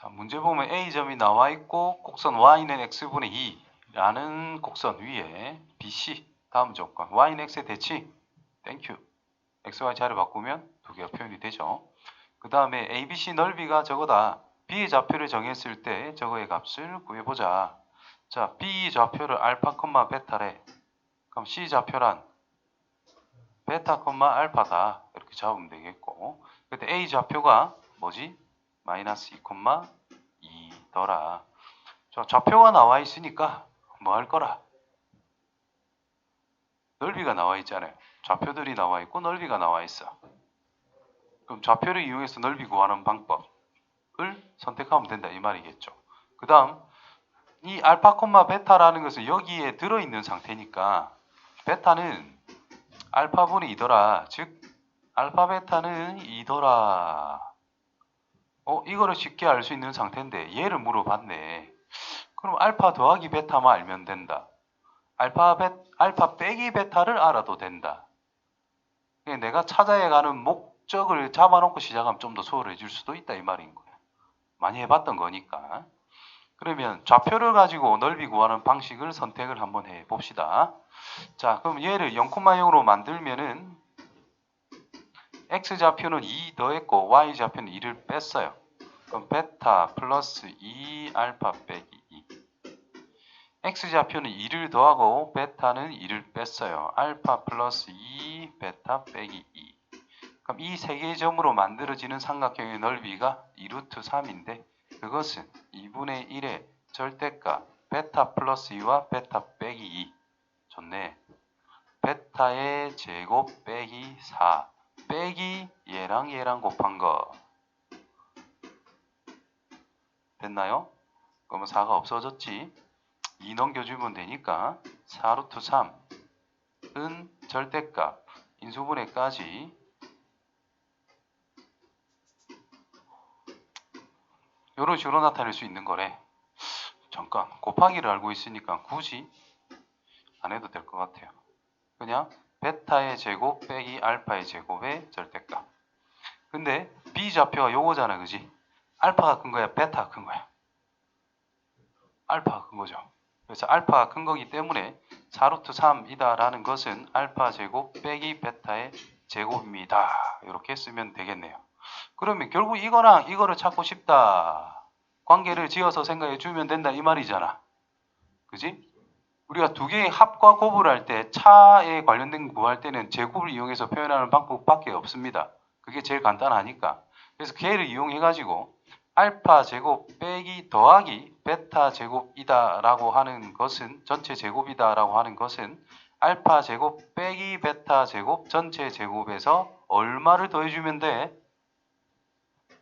자, 문제 보면 A점이 나와 있고 곡선 Y는 X분의 2라는 곡선 위에 BC 다음 조건 Y는 X의 대치 땡큐 XY 자리 바꾸면 두 개가 표현이 되죠. 그 다음에 ABC 넓이가 저거다. B의 좌표를 정했을 때 저거의 값을 구해보자. 자, B 좌표를 알파, 베타래. 그럼 C 좌표란 베타, 알파다. 이렇게 잡으면 되겠고. 근데 A 좌표가 뭐지? 마이너스 2, 2더라. 자, 좌표가 나와 있으니까 뭐 할 거라? 넓이가 나와 있잖아요. 좌표들이 나와 있고 넓이가 나와 있어. 그럼 좌표를 이용해서 넓이 구하는 방법을 선택하면 된다 이 말이겠죠. 그 다음 이 알파, 베타라는 것은 여기에 들어있는 상태니까 베타는 알파분의 2더라. 즉 알파, 베타는 2더라. 어, 이거를 쉽게 알 수 있는 상태인데 얘를 물어봤네. 그럼 알파 더하기 베타만 알면 된다. 알파, 베, 알파 빼기 베타를 알아도 된다. 내가 찾아야 가는 목적을 잡아놓고 시작하면 좀 더 수월해질 수도 있다 이 말인 거야. 많이 해봤던 거니까. 그러면 좌표를 가지고 넓이 구하는 방식을 선택을 한번 해 봅시다. 자, 그럼 얘를 0,0으로 만들면은 x 좌표는 2 더했고 y 좌표는 2를 뺐어요. 그럼 베타 플러스 2 알파 빼기 2. x 좌표는 2를 더하고 베타는 2를 뺐어요. 알파 플러스 2 베타 빼기 2. 그럼 이 세 개의 점으로 만들어지는 삼각형의 넓이가 2루트 3인데 그것은 2분의 1의 절대값 베타 플러스 2와 베타 빼기 2. 좋네. 베타의 제곱 빼기 4 빼기 얘랑 얘랑 곱한 거. 됐나요? 그러면 4가 없어졌지. 2 넘겨주면 되니까 4루트 3은 절대값 인수분해까지 이런 식으로 나타낼 수 있는 거래. 잠깐 곱하기를 알고 있으니까 굳이 안 해도 될 것 같아요. 그냥 베타의 제곱 빼기 알파의 제곱의 절대값. 근데 B 좌표가 요거잖아, 그지? 알파가 큰 거야, 베타가 큰 거야? 알파가 큰 거죠. 그래서 알파가 큰 거기 때문에 4루트 3이다라는 것은 알파 제곱 빼기 베타의 제곱입니다. 이렇게 쓰면 되겠네요. 그러면 결국 이거랑 이거를 찾고 싶다. 관계를 지어서 생각해 주면 된다 이 말이잖아. 그지? 우리가 두 개의 합과 곱을 할 때 차에 관련된 거 구할 때는 제곱을 이용해서 표현하는 방법밖에 없습니다. 그게 제일 간단하니까. 그래서 걔를 이용해 가지고 알파 제곱 빼기 더하기 베타 제곱이다라고 하는 것은 전체 제곱이다라고 하는 것은 알파 제곱 빼기 베타 제곱 전체 제곱에서 얼마를 더해주면 돼?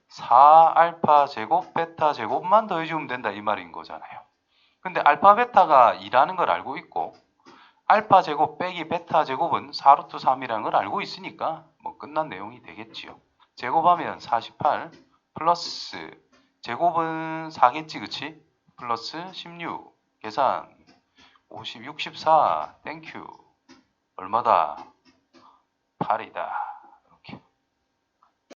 4 알파 제곱 베타 제곱만 더해주면 된다 이 말인 거잖아요. 근데 알파 베타가 2라는 걸 알고 있고 알파 제곱 빼기 베타 제곱은 4루트 3이라는 걸 알고 있으니까 뭐 끝난 내용이 되겠지요. 제곱하면 48 플러스 제곱은 4겠지 그치? 플러스 16 계산 50 64 땡큐 얼마다? 8이다.